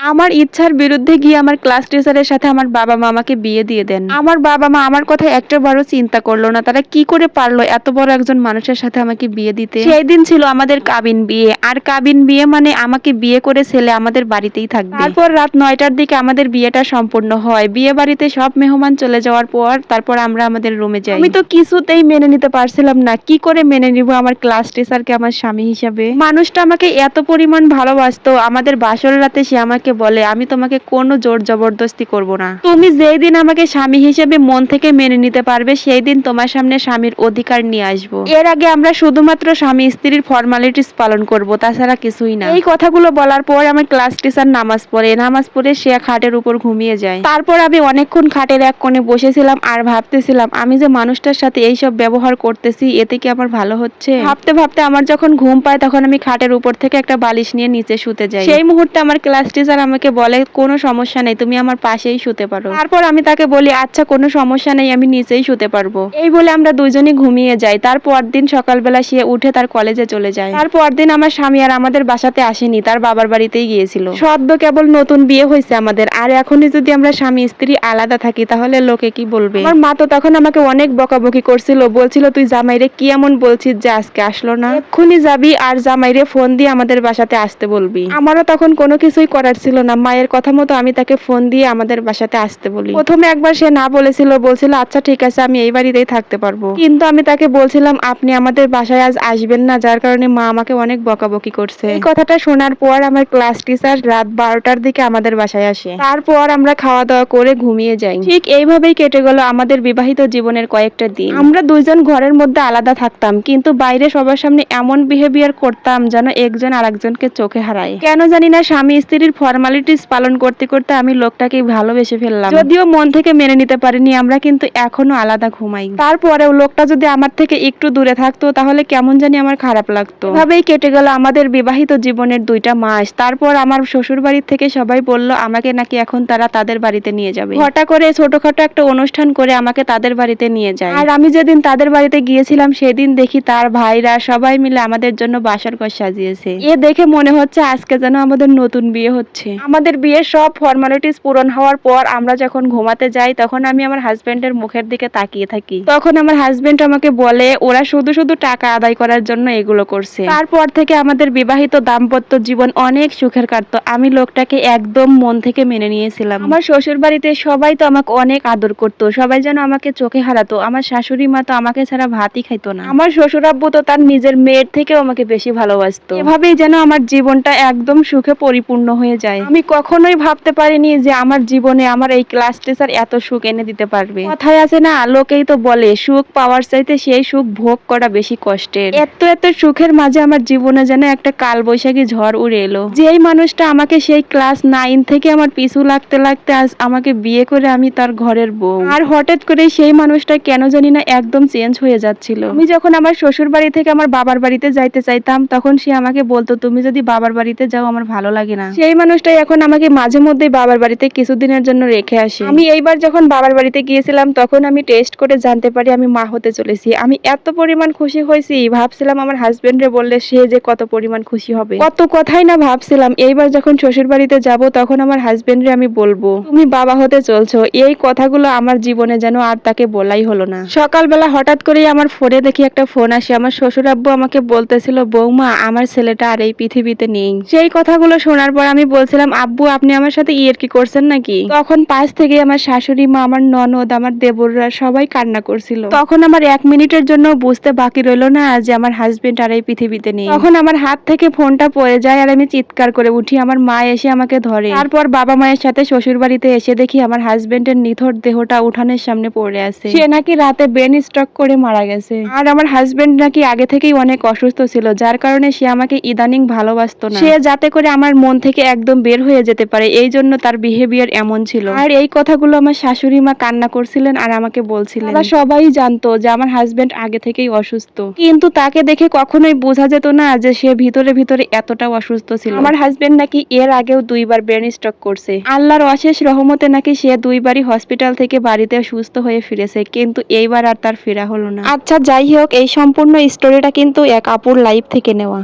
আমার ইচ্ছার বিরুদ্ধে গিয়ে আমার ক্লাস টিচারের সাথে আমার বাবা মা আমাকে বিয়ে দিয়ে দেন। আমার বাবা মা আমার কথা একটা বারও চিন্তা করল না। তারা কি করে পারল এত বড় একজন মানুষের সাথে আমাকে বিয়ে দিতে? সেই দিন ছিল আমাদের কাবিন বিয়ে। আর কাবিন বিয়ে মানে আমাকে বিয়ে করে ছেলে আমাদের বাড়িতেই থাকবে। তারপর রাত নয়টার দিকে আমাদের বিয়েটা সম্পূর্ণ হয়। বিয়ে বাড়িতে সব মেহমান চলে যাওয়ার পর তারপর আমরা আমাদের রুমে যাই। আমি তো কিছুতেই মেনে নিতে পারছিলাম না। কি করে মেনে নিব আমার ক্লাস টিচারকে আমার স্বামী হিসাবে? মানুষটা আমাকে এত পরিমাণ ভালোবাসতো। আমাদের বাসর রাতে সে আমাকে বলে আমি তোমাকে কোনো জোর জবরদস্তি করব না। তুমি যেই দিন আমাকে স্বামী হিসেবে মন থেকে মেনে নিতে পারবে সেই দিন তোমার সামনে স্বামীর অধিকার নিয়ে আসব। এর আগে আমরা শুধুমাত্র স্বামী স্ত্রীর ফর্মালিটিস পালন করব তাছাড়া কিছুই না। এই কথাগুলো বলার পর আমার ক্লাস টিচার নামাজ পড়ে। নামাজ পড়ে সে খাটের উপর ঘুমিয়ে যায়। তারপর আমি অনেকক্ষণ খাটের এক কোণে বসেছিলাম আর ভাবতেছিলাম আমি যে মানুষটার সাথে এইসব ব্যবহার করতেছি এতে কি আমার ভালো হচ্ছে? ভাবতে ভাবতে আমার যখন ঘুম পায় তখন আমি খাটের উপর থেকে একটা বালিশ নিয়ে নিচে শুতে যাই। সেই মুহূর্তে আমার ক্লাস টিচার আমাকে বলে, কোনো সমস্যা নেই, তুমি আমার পাশেই শুতে পারো। তারপর আমি তাকে বলি আচ্ছা কোনো সমস্যা নেই, আমি নিচেই শুতে পারব। এই বলে আমরা দুইজনই ঘুমিয়ে যাই। তারপর দিন সকালবেলা সে উঠে তার কলেজে চলে যায়। তারপর দিন আমার স্বামী আর আমাদের বাসাতে আসেনি, তার বাবার বাড়িতেই গিয়েছিল। সদ্য কেবল নতুন বিয়ে হয়েছে আমাদের, আর এখনই যদি আমরা স্বামী, স্ত্রী আলাদা থাকি, তাহলে লোকে কি বলবে? আমার মা তো তখন আমাকে অনেক বকাবকি করছিল, বলছিল, তুই জামাইরে কি এমন বলছিস যে আজকে আসলো না? এক্ষুনি যাবি আর জামাইরে ফোন দিয়ে আমাদের বাসাতে আসতে বলবি। আমারও তখন কোনো কিছুই করার ছিল না, মায়ের কথা মতো আমি তাকে ফোন দিয়ে আমাদের বাসাতে আসতে বলি। প্রথমে একবার সে না বলেছিল, বলছিল আচ্ছা ঠিক আছে, আমি এই বাড়িতেই থাকতে পারব। কিন্তু আমি তাকে বলছিলাম, আপনি আমাদের বাসায় আজ আসবেন না, যার কারণে মা আমাকে অনেক বকাবকি করছে। এই কথাটা শোনার পর আমার ক্লাস টিচার রাত বারোটার দিকে আমাদের বাসায় আসে। তারপর আমরা খাওয়া দাওয়া করে ঘুমিয়ে যাই। ঠিক এইভাবেই কেটে গেল আমাদের বিবাহিত জীবনের কয়েকটা দিন। আমরা দুইজন ঘরের মধ্যে আলাদা থাকতাম, কিন্তু বাইরে সবার সামনে এমন বিহেভিয়ার করতাম যেন একজন আরেকজনকে চোখে হারায়। কেন জানি না, স্বামী স্ত্রীর ফর্মালিটিস পালন করতে করতে আমি লোকটাকে ভালোবেসে ফেললাম। যদিও মন থেকে মেনে নিতে পারিনি, আমরা কিন্তু এখনও আলাদা ঘুমাই। তারপরেও লোকটা যদি আমার থেকে একটু দূরে থাকতো, তাহলে কেমন জানি আমার খারাপ লাগতো। এভাবেই কেটে গেল আমাদের বিবাহিত জীবনের দুইটা মাস। তারপর আমার শ্বশুর বাড়ির থেকে সবাই বলল, আমাকে নাকি এখন তারা তাদের বাড়িতে নিয়ে যাবে। হঠাৎ করে ছোটখাটো একটা অনুষ্ঠান করে আমাকে তাদের বাড়িতে নিয়ে যায়। আর আমি যেদিন তাদের বাড়িতে গিয়েছিলাম, সেদিন দেখি তার ভাইরা সবাই মিলে আমাদের জন্য বাসার ঘর সাজিয়েছে। এ দেখে মনে হচ্ছে আজকে যেন আমাদের নতুন বিয়ে হচ্ছে। আমাদের বিয়ের সব ফর্মালিটিস পূরণ হওয়ার পর আমরা যখন ঘুমাতে যাই, তখন আমি আমার হাজবেন্ডের মুখের দিকে তাকিয়ে থাকি। তখন আমার হাজবেন্ড আমাকে বলে, ওরা শুধু শুধু টাকা আদায় করার জন্য এগুলো করছে। তারপর থেকে আমাদের বিবাহিত দাম্পত্য জীবন অনেক সুখের কাটতো। আমি লোকটাকে একদম মন থেকে মেনে নিয়েছিলাম। আমার শ্বশুর বাড়িতে সবাই তো আমাকে অনেক আদর করতো। সবাই যেন আমাকে চোখে হারাতো। আমার শাশুড়ি মা তো আমাকে ছাড়া ভাতই খাইতো না। আমার শ্বশুর আব্বু তো তার নিজের মেয়ের থেকেও আমাকে বেশি ভালোবাসতো। এভাবেই যেন আমার জীবনটা একদম সুখে পরিপূর্ণ হয়ে যায়। আমি কখনোই ভাবতে পারিনি যে আমার জীবনে আমার এই ক্লাস টিচার এত সুখ এনে দিতে পারবে। কথায় আছে না লোকেই তো বলে, সুখ পাওয়ার চাইতে সেই সুখ ভোগ করা বেশি কষ্টের। এত এত সুখের মাঝে আমার জীবনে যেন একটা কাল বৈশাখী ঝড় উড়ে এলো। যেই মানুষটা আমাকে সেই ক্লাস নাইন থেকে আমার পিছু লাগতে লাগতে আজ আমাকে বিয়ে করে আমি তার ঘরের বউ। আর হঠাৎ করে সেই মানুষটা কেন জানি না একদম চেঞ্জ হয়ে যাচ্ছিল। আমি যখন আমার শ্বশুর বাড়ি থেকে আমার বাবার বাড়িতে যাইতে চাইতাম, তখন সে আমাকে বলতো, তুমি যদি বাবার বাড়িতে যাও, আমার ভালো লাগে না। সেই মানুষটাই এখন আমাকে মাঝে মধ্যে বাবার বাড়িতে কিছুদিনের জন্য রেখে আসে। আমি এইবার যখন বাবার বাড়িতে গিয়েছিলাম, তখন আমি টেস্ট করে জানতে পারি আমি মা হতে চলেছি। আমি এত পরিমাণ খুশি হয়েছি। ভাবছিলাম আমার হাজবেন্ডে বললে সে যে কত পরিমাণ খুশি হবে। কত কথাই না ভাবছিলাম। এইবার যখন শ্বশুর বাড়িতে যাব, তখন আমার হাজবেন্ডে আমি বলব, তুমি বাবা হতে চলছো। এই কথাগুলো আমার জীবনে যেন আর তাকে বলাই হলো না। সকালবেলা হঠাৎ করেই আমার ফোনে দেখি একটা ফোন আসে। আমার শ্বশুর আব্বু আমাকে বলতেছিল, বৌমা, আমার ছেলেটা আর এই পৃথিবীতে নেই। সেই কথাগুলো শোনার পর আমি বলছিলাম, আব্বু, আপনি আমার সাথে ইয়ের কি করছেন নাকি? তখন পাশ থেকে আমার শাশুড়ি মা, আমার ননদ, আমার দেবররা সবাই কান্না করছিল। তখন আমার এক মিনিটের জন্য বুঝতে বাকি রইল না যে আমার হাজবেন্ড আর এই পৃথিবীতে নেই। তখন আমার হাত থেকে ফোনটা পড়ে যায় আর আমি চিৎকার করে উঠি, আমার মা এসে আমাকে ধরে। তারপর বাবা মায়ের সাথে শ্বশুর বাড়িতে এসে দেখি আমার হাজবেন্ডের নিথর দেহটা উঠানের সামনে পড়ে আছে। সে নাকি রাতে ব্রেন স্ট্রোক করে মারা গেছে। আর আমার হাজবেন্ড নাকি আগে থেকেই অনেক অসুস্থ ছিল, যার কারণে সে আমাকে ইদানিং ভালোবাসতো না। সে যাতে করে আমার মন থেকে একদম বের হয়ে যেতে পারে। এই জন্য তার বিহেভিয়ার এমন ছিল। আর এই কথাগুলো আমার শাশুড়ি মা কান্না করছিলেন আর আমাকে বলছিলেন। তারা সবাই জানতো যে আমার হাজবেন্ড আগে থেকেই অসুস্থ। কিন্তু তাকে দেখে কখনোই বোঝা যেত না যে সে ভিতরে ভিতরে এতটা অসুস্থ ছিল। আমার হাজবেন্ড নাকি এর আগেও দুইবার ব্রেন স্ট্রোক করছে। আল্লাহর অশেষ রহমতে নাকি সে দুইবারই হসপিটাল থেকে বাড়িতে সুস্থ হয়ে ফিরেছে কিন্তু এইবার আর তার ফেরা হলো না। আচ্ছা যাই হোক এই সম্পূর্ণ স্টোরিটা কিন্তু এক আপুর লাইফ থেকে নেওয়া।